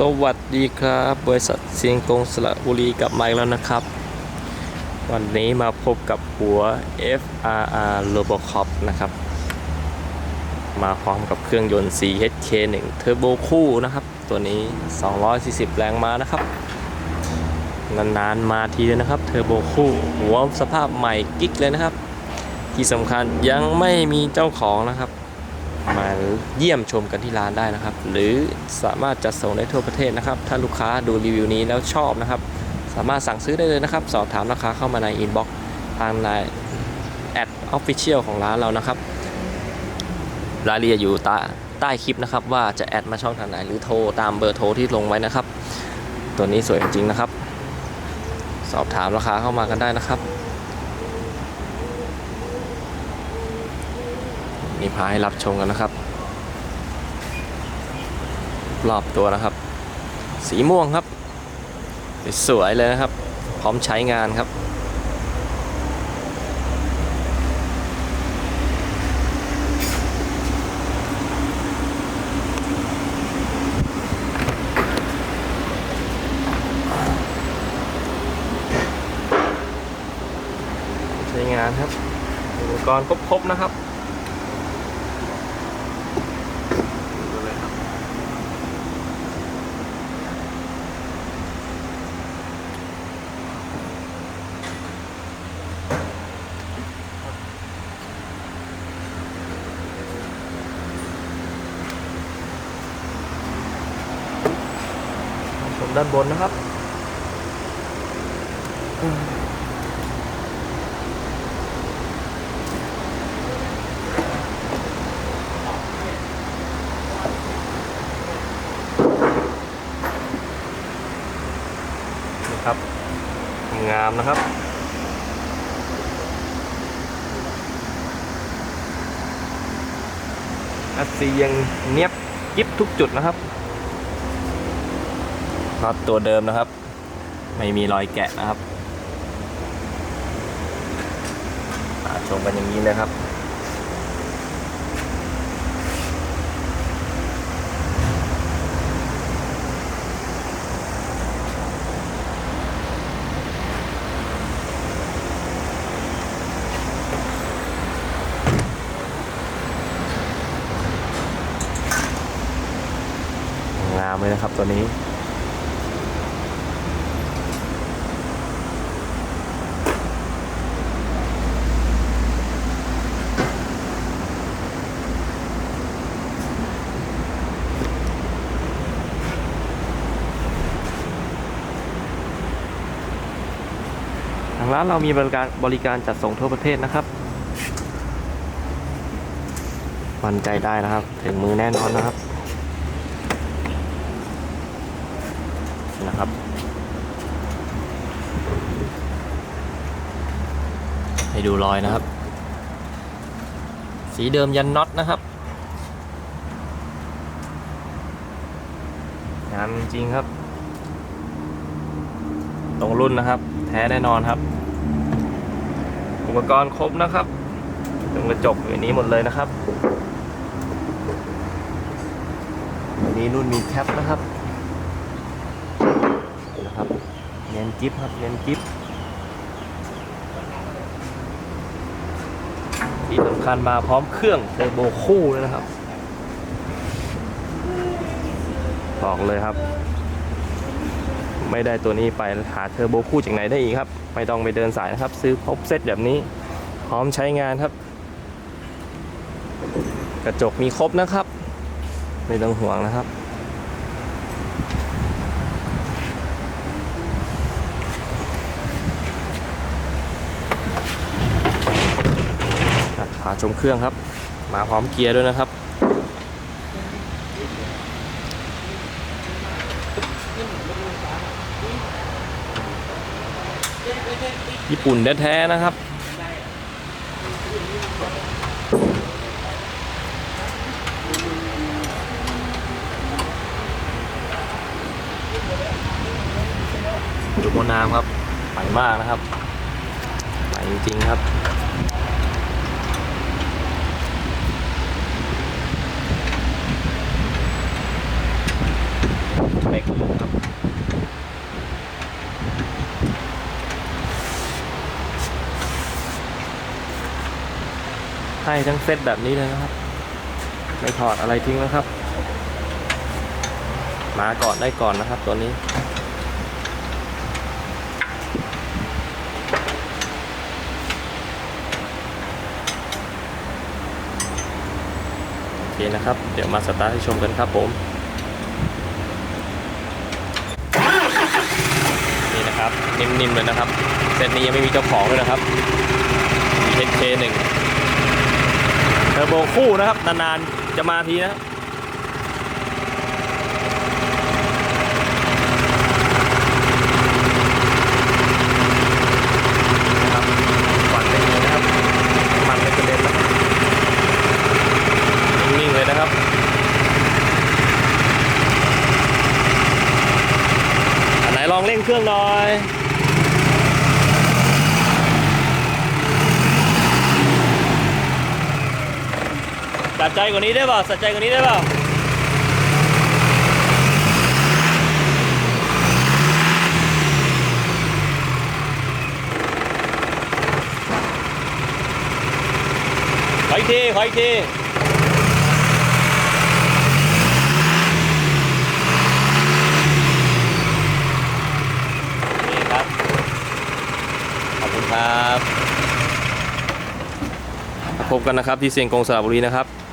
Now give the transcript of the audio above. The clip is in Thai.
สวัสดีครับ บริษัทเซียงกงสระบุรีกลับมาอีกแล้วนะครับ วันนี้มาพบกับหัว FRR Robocop นะครับ มาพร้อมกับเครื่องยนต์ 4HK1 Turbo คู่นะครับ ตัวนี้ 240 แรงม้านะครับ นานๆมาทีเลยนะครับเทอร์โบคู่ หัวสภาพใหม่กิ๊กเลยนะครับ ที่สำคัญยังไม่มีเจ้าของนะครับ มาเยี่ยมชมกันที่ร้านได้นะครับ หรือสามารถจัดส่งได้ทั่วประเทศนะครับ ถ้าลูกค้าดูรีวิวนี้แล้วชอบนะครับ สามารถสั่งซื้อได้เลยนะครับ สอบถามราคาเข้ามาในอินบ็อกซ์ทางในแอดออฟฟิเชียลของร้านเรานะครับ รายละเอียดอยู่ใต้ใต้คลิปนะครับ ว่าจะแอดมาช่องทางไหนหรือโทรตามเบอร์โทรที่ลงไว้นะครับ ตัวนี้สวยจริงๆนะครับ สอบถามราคาเข้ามากันได้นะครับ นี่พาให้รับชมกันนะครับ รอบตัวนะครับ สีม่วงครับสวยเลยนะครับ พร้อมใช้งานครับใช้งานครับ อุปกรณ์ครบๆนะครับ ด้านบนนะครับ นะครับ งามนะครับอัสซียังเนียบยิบทุกจุดนะครับ น็อตตัวเดิมนะครับ ไม่มีรอยแกะนะครับชมกันอย่างนี้เลยครับ งามเลยนะครับตัวนี้างร้านเรามีบริการบริการจัดส่งทั่วประเทศนะครับมั่นใจได้นะครับ ถึงมือแน่นอนนะครับนะครับ ให้ดูรอยนะครับ สีเดิมยันน็อตนะครับงามจริงครับ ตรงรุ่นนะครับ แท้แน่นอนครับ ปกรณ์ครบนะครับตรงกระจกอยู่ในนี้หมดเลยนะครับอันนี้รุ่นมีแคปนะครับนะครับเนียนกิฟครับเนียนกิฟที่สำคัญมาพร้อมเครื่องเทอร์โบคู่เลยนะครับบอกเลยครับ ไม่ได้ตัวนี้ไปหาเทอร์โบคู่จากไหนได้อีกครับ ไม่ต้องไปเดินสายนะครับ ซื้อครบเซตแบบนี้ พร้อมใช้งานครับ กระจกมีครบนะครับ ไม่ต้องห่วงนะครับพาชมเครื่องครับ มาพร้อมเกียร์ด้วยนะครับ ญี่ปุ่นแท้ๆนะครับ ดูโมน้ำครับใหม่มากนะครับใหม่จริงๆครับเหล็กอยู่ครับ ให้ทั้งเซตแบบนี้เลยนะครับ ไม่ถอดอะไรทิ้งนะครับ มาก่อนได้ก่อนนะครับตัวนี้โอเคนะครับ เดี๋ยวมาสตาร์ทให้ชมกันครับผม นี่นะครับ นิ่มๆเลยนะครับ เซตนี้ยังไม่มีเจ้าของเลยนะครับ HK 1 เทอร์โบคู่นะครับ นานๆ จะมาทีนะครับนะครับควันไม่มีนะครับมันไม่กระเด็นนะครับนิ่เลยนะครับอันไหนลองเร่งเครื่องหน่อย สัใจกว่านี้ได้เปล่าสัใจกว่านี้ได้เปล่าขออีกทีขออีกทีนี่ครับ ขอบคุณครับ พบกันนะครับที่เซียงกงสระบุรีนะครับ